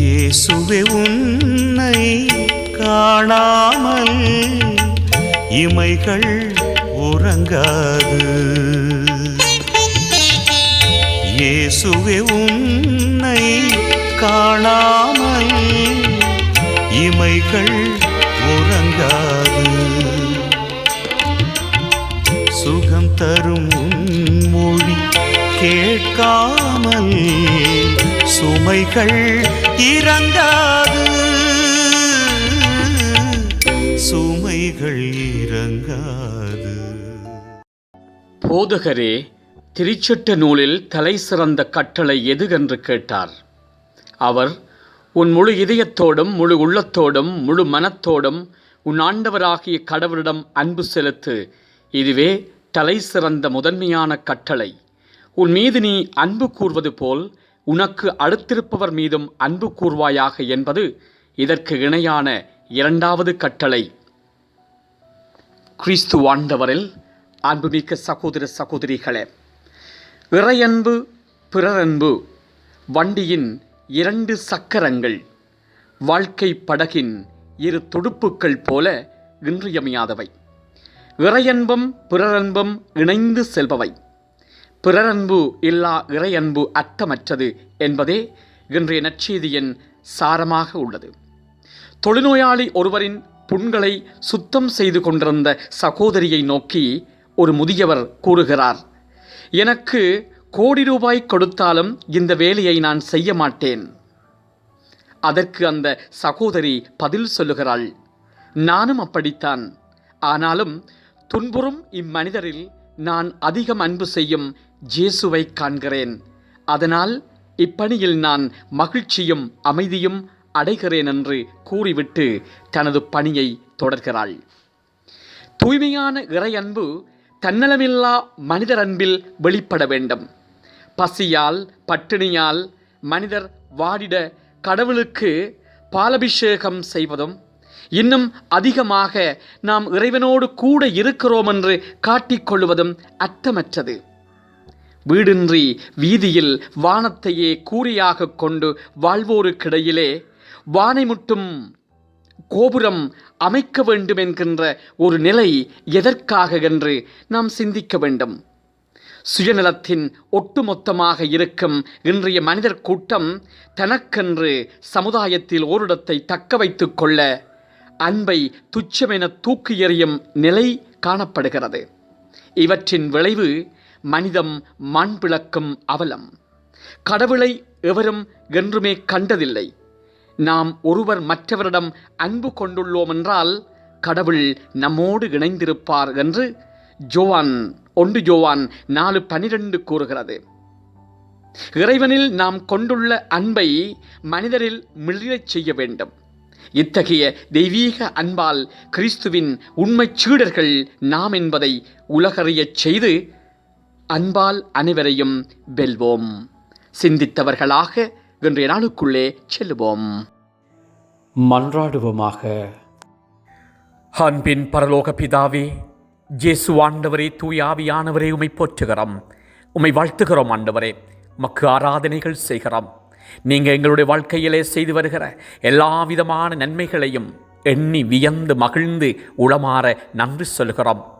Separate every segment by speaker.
Speaker 1: இயேசுவே உன்னை காணாமல் இமைகள் உறங்காது. இயேசுவே உன்னை காணாமல் இமைகள் உறங்காது. சுகம் தரும் சுமைகள் இறங்காது சுமைகள் இறங்காது
Speaker 2: போதகரே திருச்சட்ட நூலில் தலை சிறந்த கட்டளை எது என்று கேட்டார். அவர் உன் முழு இதயத்தோடும் முழு உள்ளத்தோடும் முழு மனத்தோடும் உன் ஆண்டவராகிய கடவுளிடம் அன்பு செலுத்து. இதுவே தலை சிறந்த முதன்மையான கட்டளை. உன் மீது நீ அன்பு கூர்வது போல் உனக்கு அடுத்திருப்பவர் மீதும் அன்பு கூர்வாயாக என்பது இதற்கு இணையான இரண்டாவது கட்டளை. கிறிஸ்து வாழ்ந்தவரில் அன்புமிக்க சகோதர சகோதரிகளே இறையன்பு பிறரன்பு வண்டியின் இரண்டு சக்கரங்கள் வாழ்க்கை படகின் இரு துடுப்புக்கள் போல இன்றியமையாதவை. இறையன்பும் பிறரன்பும் இணைந்து செல்பவை. பிறரன்பு இல்லா இறையன்பு அர்த்தமற்றது என்பதே இன்றைய நற்செய்தியின் சாரமாக உள்ளது. தொழுநோயாளி ஒருவரின் புண்களை சுத்தம் செய்து கொண்டிருந்த சகோதரியை நோக்கி ஒரு முதியவர் கூறுகிறார் எனக்கு கோடி ரூபாய் கொடுத்தாலும் இந்த வேலையை நான் செய்ய மாட்டேன். அதற்கு அந்த சகோதரி பதில் சொல்லுகிறாள் நானும் அப்படித்தான். ஆனாலும் துன்புறும் இம்மனிதரில் நான் அதிகம் அன்பு செய்யும் ஜேசுவை காண்கிறேன். அதனால் இப்பணியில் நான் மகிழ்ச்சியும் அமைதியும் அடைகிறேன் என்று கூறிவிட்டு தனது பணியை தொடர்கிறாள். தூய்மையான இறையன்பு தன்னலமில்லா மனிதர் அன்பில் வெளிப்பட வேண்டும். பசியால் பட்டினியால் மனிதர் வாடிட கடவுளுக்கு பாலபிஷேகம் செய்வதும் இன்னும் அதிகமாக நாம் இறைவனோடு கூட இருக்கிறோம் என்று காட்டிக்கொள்வதும் அர்த்தமற்றது. வீடின்றி வீதியில் வானத்தையே கூறியாக கொண்டு வாழ்வோருக்கிடையிலே வானை முட்டும் கோபுரம் அமைக்க வேண்டும் என்கின்ற ஒரு நிலை எதற்காக என்று நாம் சிந்திக்க வேண்டும். சுயநலத்தின் ஒட்டுமொத்தமாக இருக்கும் இன்றைய மனிதர் கூட்டம் தனக்கென்று சமுதாயத்தில் ஓரிடத்தை தக்க வைத்துக் கொள்ள அன்பை துச்சமென தூக்கி எறியும் நிலை காணப்படுகிறது. இவற்றின் விளைவு மனிதம் மண்பிளக்கும் அவலம். கடவுளை எவரும் என்றுமே கண்டதில்லை. நாம் ஒருவர் மற்றவரிடம் அன்பு கொண்டுள்ளோம் என்றால் கடவுள் நம்மோடு இணைந்திருப்பார் என்று ஜோவான் ஒன்று ஜோவான் நாலு பனிரெண்டு கூறுகிறது. இறைவனில் நாம் கொண்டுள்ள அன்பை மனிதரில் மிளிரச் செய்ய வேண்டும். இத்தகைய தெய்வீக அன்பால் கிறிஸ்துவின் உண்மைச் சீடர்கள் நாம் என்பதை உலகறியச் செய்து அன்பால் அனைவரையும் வெல்வோம். சிந்தித்தவர்களாக இன்றைய நாளுக்குள்ளே செல்லுவோம் மன்றாடுவோமாக. அன்பின் பரலோக பிதாவே ஜேசு ஆண்டவரே தூயாவியானவரே உமை போற்றுகிறோம். உமை வாழ்த்துகிறோம் ஆண்டவரே. மக்கு ஆராதனைகள் செய்கிறோம். நீங்கள் எங்களுடைய வாழ்க்கையிலே செய்து வருகிற எல்லா விதமான நன்மைகளையும் எண்ணி வியந்து மகிழ்ந்து உளமாற நன்றி சொல்கிறோம்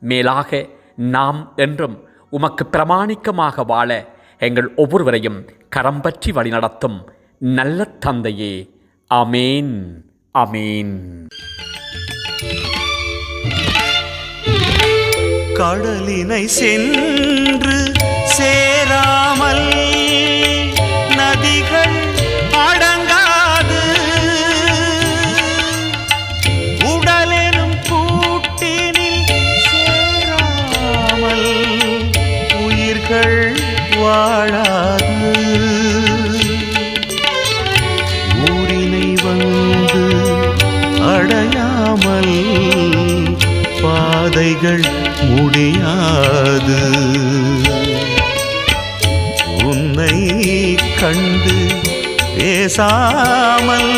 Speaker 2: மேலாக நாம் என்றும் உமக்கு பிரமாணிக்கமாக வாழ எங்கள் ஒவ்வொருவரையும் கரம் பற்றி வழிநடத்தும் நல்ல தந்தையே. அமேன் அமேன்
Speaker 1: கடலினை சென்று சே கதைகள் முடியாது. உன்னை கண்டு பேசாமல்